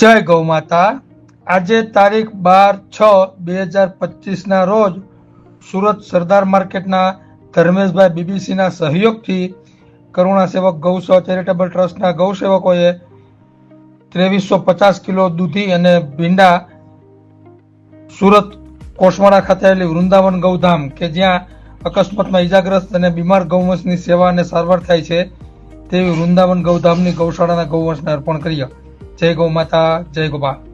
જય ગૌ માતા. આજે તારીખ બાર છ બે હજાર પચીસના રોજ સુરત સરદાર માર્કેટના ધર્મેશભાઈ બીબીસીના સહયોગથી કરુણા સેવક ગૌસેવા ચેરિટેબલ ટ્રસ્ટના ગૌસેવકોએ ત્રેવીસો પચાસ કિલો દૂધી અને ભીંડા સુરત કોસવાડા ખાતે આવેલી વૃંદાવન ગૌધામ, કે જ્યાં અકસ્માતમાં ઈજાગ્રસ્ત અને બીમાર ગૌવંશની સેવા અને સારવાર થાય છે, તેવી વૃંદાવન ગૌધામની ગૌશાળાના ગૌવંશને અર્પણ કર્યા જય ગૌ માતા જય ગોપા